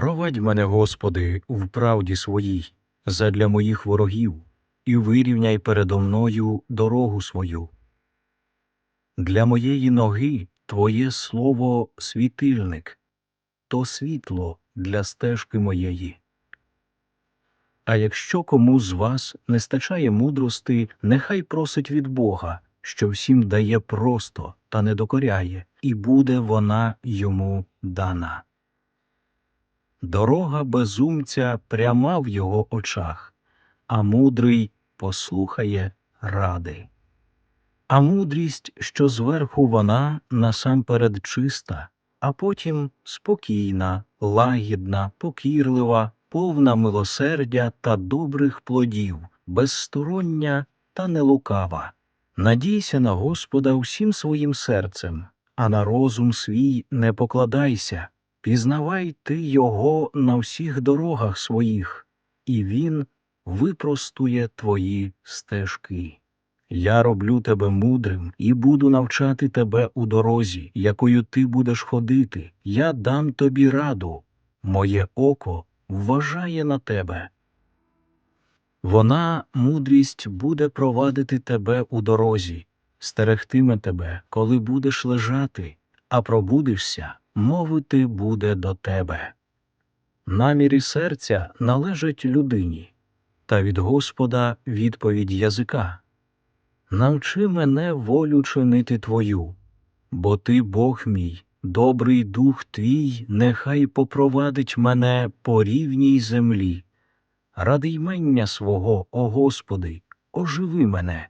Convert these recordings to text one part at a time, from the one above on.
Провадь мене, Господи, в правді своїй, задля моїх ворогів, і вирівняй передо мною дорогу свою. Для моєї ноги Твоє слово світильник, то світло для стежки моєї. А якщо кому з вас не стачає мудрости, нехай просить від Бога, що всім дає просто та не докоряє, і буде вона йому дана. Дорога безумця пряма в його очах, а мудрий послухає ради. А мудрість, що зверху вона насамперед чиста, а потім спокійна, лагідна, покірлива, повна милосердя та добрих плодів, безстороння та нелукава. Надійся на Господа всім своїм серцем, а на розум свій не покладайся. Пізнавай ти його на всіх дорогах своїх, і він випростує твої стежки. Я роблю тебе мудрим і буду навчати тебе у дорозі, якою ти будеш ходити. Я дам тобі раду. Моє око вважає на тебе. Вона, мудрість, буде провадити тебе у дорозі, стерегтиме тебе, коли будеш лежати, а пробудешся, мовити буде до тебе. Наміри серця належать людині, та від Господа відповідь язика. Навчи мене волю чинити твою, бо ти Бог мій, добрий дух твій, нехай попровадить мене по рівній землі. Ради ймення свого, о Господи, оживи мене,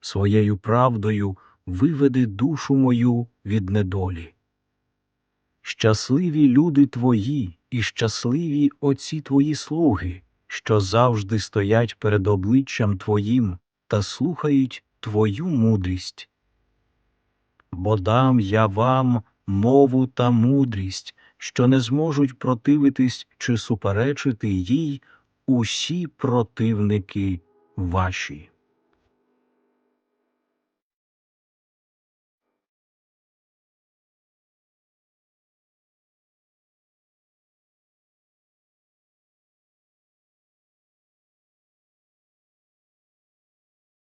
своєю правдою виведи душу мою від недолі. Щасливі люди твої і щасливі отці твої слуги, що завжди стоять перед обличчям Твоїм та слухають Твою мудрість. Бо дам я вам мову та мудрість, що не зможуть противитись чи суперечити їй усі противники ваші.